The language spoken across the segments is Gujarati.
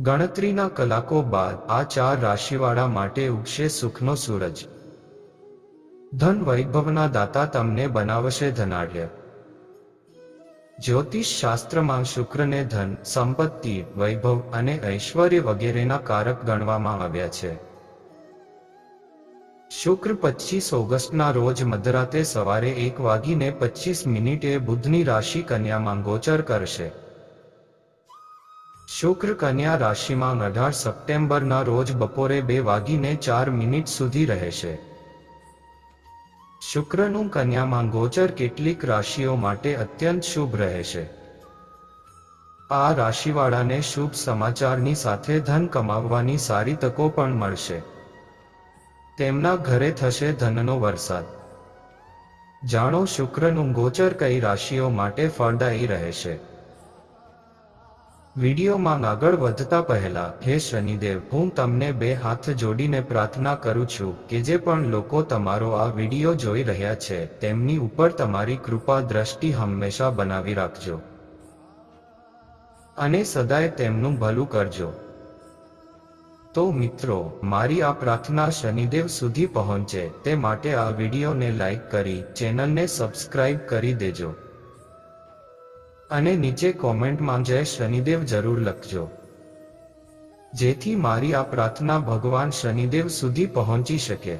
ગણતરીના કલાકો બાદ આ ચાર રાશિવાળા માટે ઉગશે સુખનો સૂરજ. ધન વૈભવના દાતા તમને બનાવશે ધનાઢ્ય. જ્યોતિષ શાસ્ત્રમાં શુક્રને ધન, સંપત્તિ, વૈભવ અને ઐશ્વર્ય વગેરેના કારક ગણવામાં આવ્યા છે. શુક્ર પચીસ ઓગસ્ટના રોજ મધરાતે સવારે એક વાગીને પચીસ મિનિટે બુધની રાશિ કન્યામાં ગોચર કરશે. શુક્ર કન્યા રાશિમાં અઢાર સપ્ટેમ્બરના રોજ બપોરે બે વાગીને ચાર મિનિટ સુધી રહેશે. શુક્રનું કન્યામાં ગોચર કેટલીક રાશિઓ માટે અત્યંત શુભ રહેશે. આ રાશિવાળાને શુભ સમાચારની સાથે ધન કમાવવાની સારી તકો પણ મળશે. તેમના ઘરે થશે ધનનો વરસાદ. જાણો શુક્રનું ગોચર કઈ રાશિઓ માટે ફળદાયી રહેશે. વિડીયોમાં આગળ વધતા પહેલા, હે શનિદેવ, હું તમને બે હાથ જોડીને પ્રાર્થના કરું છું કે જે પણ લોકો તમારો આ વીડિયો જોઈ રહ્યા છે, તેમની ઉપર તમારી કૃપા દ્રષ્ટિ હંમેશા બનાવી રાખજો. અને સદાય તેમનું ભલું કરજો. તો મિત્રો, મારી આ પ્રાર્થના શનિદેવ સુધી પહોંચે, તે માટે આ વિડીયોને લાઈક કરી, ચેનલને સબસ્ક્રાઇબ કરી દેજો. અને નીચે કોમેન્ટમાં જય શનિદેવ જરૂર લખજો. જેથી મારી આ પ્રાર્થના ભગવાન શનિદેવ સુધી પહોંચી શકે.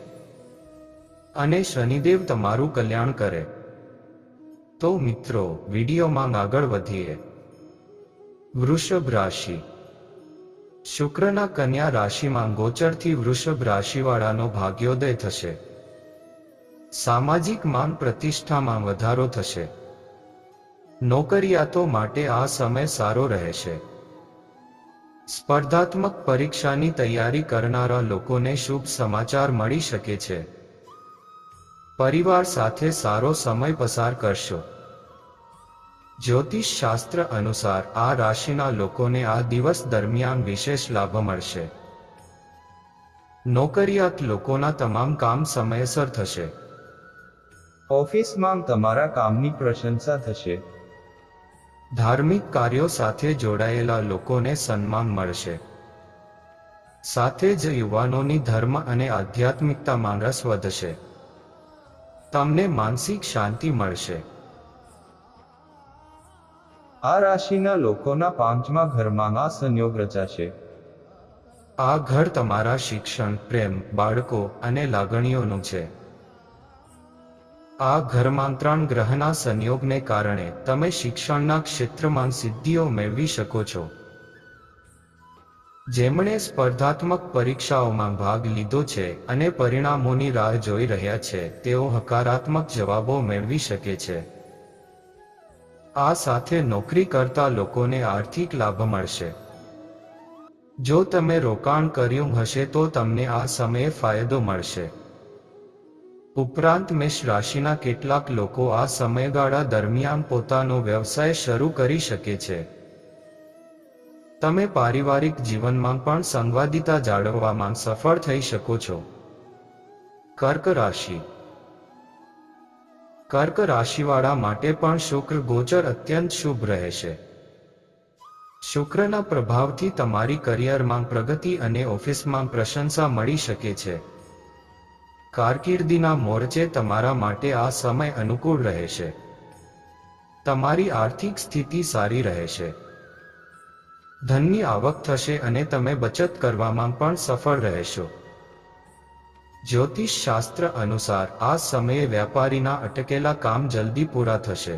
અને શનિદેવ તમારું કલ્યાણ કરે. તો મિત્રો, વિડીયોમાં આગળ વધીએ. વૃષભ રાશિ. શુક્રના કન્યા રાશિમાં ગોચરથી વૃષભ રાશિવાળાનો ભાગ્યોદય થશે. સામાજિક માન પ્રતિષ્ઠામાં વધારો થશે. નોકરિયાતો માટે આ સમય સારો રહેશે. સ્પર્ધાત્મક પરીક્ષાની તૈયારી કરનારા લોકોને શુભ સમાચાર મળી શકે છે. પરિવાર સાથે સારો સમય પસાર કરશો. જ્યોતિષ શાસ્ત્ર અનુસાર આ રાશિના લોકોને આ દિવસ દરમિયાન વિશેષ લાભ મળશે. નોકરિયાત લોકોના તમામ કામ સમયસર થશે. ઓફિસમાં તમારા કામની પ્રશંસા થશે. ધાર્મિક કાર્યો સાથે જોડાયેલા લોકોને સન્માન મળશે. સાથે જ યુવાનોની ધર્મ અને આધ્યાત્મિકતામાં રસ વધશે. તમને માનસિક શાંતિ મળશે. આ રાશિના લોકોના પાંચમા ઘરમાં આ સંયોગ રચાશે. આ ઘર તમારા શિક્ષણ પ્રેમ બાળકો અને લાગણીઓનું છે. આ ઘર્માંતરણ ગ્રહના સંયોગને કારણે તમે શિક્ષણના ક્ષેત્રમાં સિદ્ધિઓ મેળવી શકો છો. જેમણે સ્પર્ધાત્મક પરીક્ષાઓમાં ભાગ લીધો છે અને પરિણામોની રાહ જોઈ રહ્યા છે, તેઓ હકારાત્મક જવાબો મેળવી શકે છે. આ સાથે નોકરી કરતા લોકોને આર્થિક લાભ મળશે. જો તમે રોકાણ કર્યું હશે તો તમને આ સમયે ફાયદો મળશે. ઉપરાંત મેષ રાશિના કેટલાક લોકો આ સમયગાળા દરમિયાન પોતાનો વ્યવસાય શરૂ કરી શકે છે. તમે પારિવારિક જીવનમાં પણ સંવાદિતા જાળવવામાં સફળ થઈ શકો છો. કર્ક રાશિ. કર્ક રાશિવાળા માટે પણ શુક્ર ગોચર અત્યંત શુભ રહેશે. શુક્રના પ્રભાવથી તમારી કરિયરમાં પ્રગતિ અને ઓફિસમાં પ્રશંસા મળી શકે છે. કારકિર્દીના મોરચે તમારા માટે આ સમય અનુકૂળ રહેશે. તમારી આર્થિક સ્થિતિ સારી રહેશે. ધનની આવક થશે અને તમે બચત કરવામાં પણ સફળ રહેશો. જ્યોતિષ શાસ્ત્ર અનુસાર આ સમયે વ્યાપારીના અટકેલા કામ જલ્દી પૂરા થશે.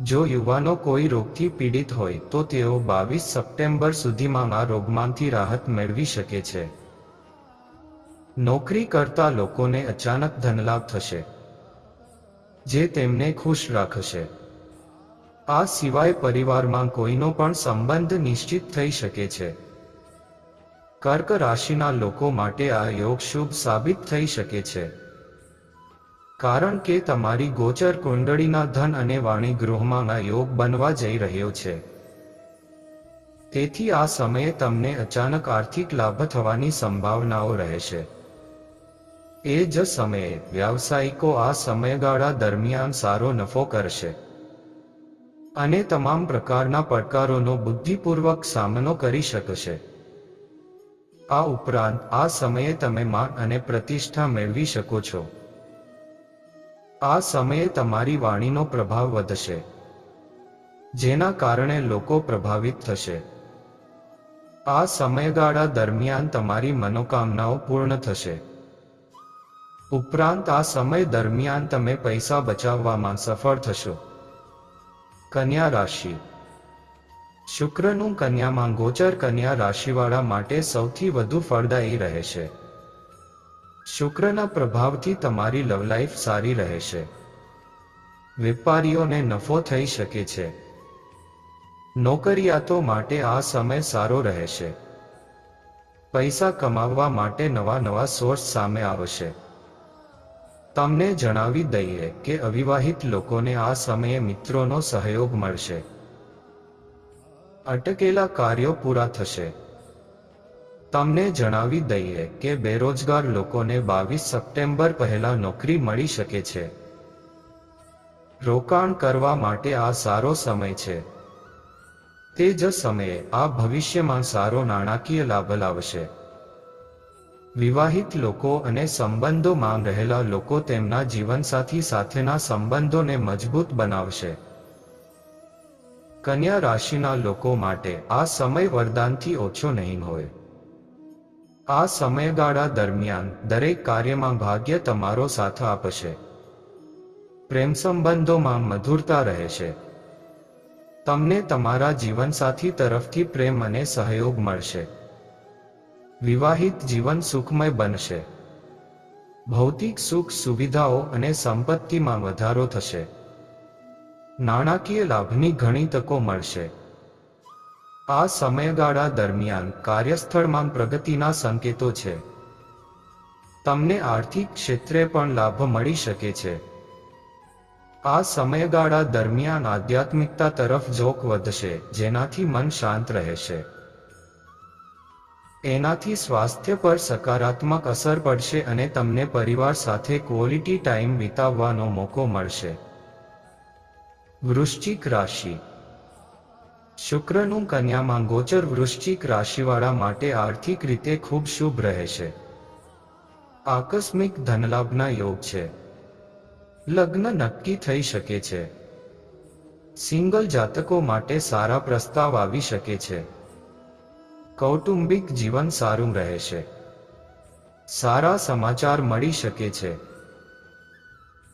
જો યુવાનો કોઈ રોગથી પીડિત હોય તો તેઓ બાવીસ સપ્ટેમ્બર સુધીમાં આ રોગમાંથી રાહત મેળવી શકે છે. નોકરી કરતા લોકોને અચાનક ધનલાભ થશે, જે તેમને ખુશ રાખશે. આ સિવાય પરિવારમાં કોઈનો પણ સંબંધ નિશ્ચિત થઈ શકે છે. કર્ક રાશિના લોકો માટે આ યોગ શુભ સાબિત થઈ શકે છે. કારણ કે તમારી ગોચર કુંડળીના ધન અને વાણી ગૃહમાં આ યોગ બનવા જઈ રહ્યો છે. તેથી આ સમયે તમને અચાનક આર્થિક લાભ થવાની સંભાવનાઓ રહેશે. એ જ સમયે વ્યાવસાયિકો આ સમયગાળા દરમિયાન સારો નફો કરશે. અને તમામ પ્રકારના પડકારોનો બુદ્ધિપૂર્વક સામનો કરી શકશે. આ ઉપરાંત આ સમયે તમે માન અને પ્રતિષ્ઠા મેળવી શકો છો. આ સમયે તમારી વાણીનો પ્રભાવ વધશે. જેના કારણે લોકો પ્રભાવિત થશે. આ સમયગાળા દરમિયાન તમારી મનોકામનાઓ પૂર્ણ થશે. ઉપરાંત આ સમય દરમિયાન તમે પૈસા બચાવવામાં સફળ થશો. કન્યા રાશિ. શુક્રનું કન્યામાં ગોચર કન્યા રાશિવાળા માટે સૌથી વધુ ફળદાયી રહેશે શુક્રના પ્રભાવથી તમારી લવલાઈફ સારી રહેશે વેપારીઓને નફો થઈ શકે છે. નોકરિયાતો માટે આ સમય સારો રહેશે પૈસા કમાવવા માટે નવા નવા સોર્સ સામે આવશે. તમને જણાવી દઈએ કે અવિવાહિત લોકોને આ સમયે મિત્રોનો સહયોગ મળશે. અટકેલા કાર્યો પૂરા થશે. તમને જણાવી દઈએ કે બેરોજગાર લોકોને બાવીસ સપ્ટેમ્બર પહેલા નોકરી મળી શકે છે. રોકાણ કરવા માટે આ સારો સમય છે. તે જ સમયે આ ભવિષ્યમાં સારો નાણાકીય લાભ લાવશે. વિવાહિત લોકો અને સંબંધોમાં રહેલા લોકો તેમના જીવનસાથી સાથેના સંબંધોને મજબૂત બનાવશે. કન્યા રાશિના લોકો માટે આ સમય વરદાનથી ઓછો નહીં હોય. આ સમયગાળા દરમિયાન દરેક કાર્યમાં ભાગ્ય તમારો સાથ આપશે. પ્રેમ સંબંધોમાં મધુરતા રહેશે. તમને તમારા જીવનસાથી તરફથી પ્રેમ અને સહયોગ મળશે. વિવાહિત જીવન સુખમય બનશે. ભૌતિક સુખ સુવિધાઓ અને સંપત્તિમાં વધારો થશે. નાણાકીય લાભની ઘણી તકો મળશે. આ સમયગાળા દરમિયાન કાર્યસ્થળમાં પ્રગતિના સંકેતો છે. તમને આર્થિક ક્ષેત્રે પણ લાભ મળી શકે છે. આ સમયગાળા દરમિયાન આધ્યાત્મિકતા તરફ ઝોક વધશે, જેનાથી મન શાંત રહેશે. એનાથી સ્વાસ્થ્ય પર સકારાત્મક અસર પડશે અને તમને પરિવાર સાથે ક્વોલિટી ટાઈમ વિતાવવાનો મોકો મળશે. વૃશ્ચિક રાશિ. શુક્રનું કન્યામાં ગોચર વૃશ્ચિક રાશિવાળા માટે આર્થિક રીતે ખૂબ શુભ રહેશે. આકસ્મિક ધનલાભના યોગ છે. લગ્ન નક્કી થઈ શકે છે. સિંગલ જાતકો માટે સારા પ્રસ્તાવ આવી શકે છે. કૌટુંબિક જીવન સારું રહેશે સારા સમાચાર મળી શકે છે.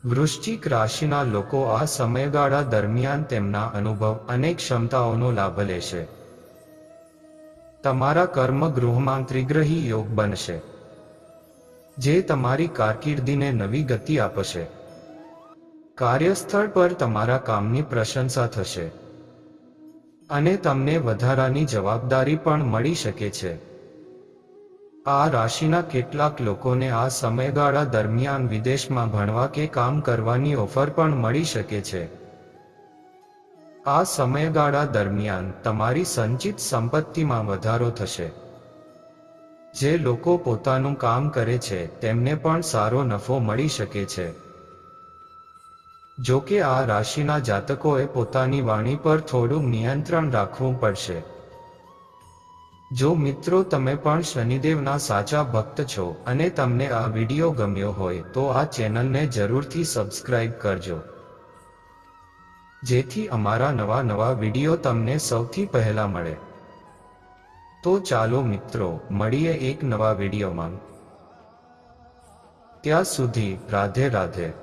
વૃશ્ચિક રાશિના લોકો આ સમયગાળા દરમિયાન તેમના અનુભવ અને ક્ષમતાઓનો લાભ લેશે તમારા કર્મ ગૃહમાં ત્રિગ્રહી યોગ બનશે. જે તમારી કારકિર્દીને નવી ગતિ આપશે. કાર્યસ્થળ પર તમારા કામની પ્રશંસા થશે. અને તમને વધારાની જવાબદારી પણ મળી શકે છે. આ રાશિના કેટલાક લોકોને આ સમયગાળા દરમિયાન વિદેશમાં ભણવા કે કામ કરવાની ઓફર પણ મળી શકે છે. આ સમયગાળા દરમિયાન તમારી સંચિત સંપત્તિમાં વધારો થશે. જે લોકો પોતાનું કામ કરે છે, તેમને પણ સારો નફો મળી શકે છે. જો કે આ રાશિના જાતકોએ પોતાની વાણી પર થોડું નિયંત્રણ રાખવું પડશે. જો મિત્રો તમે પણ શનિદેવના સાચા ભક્ત છો અને તમને આ વીડિયો ગમ્યો હોય તો આ ચેનલને જરૂરથી સબસ્ક્રાઇબ કરજો. જેથી અમારા નવા નવા વીડિયો તમને સૌથી પહેલા મળે. તો ચાલો મિત્રો, મળીએ એક નવા વિડીયોમાં. ત્યાં સુધી રાધે રાધે.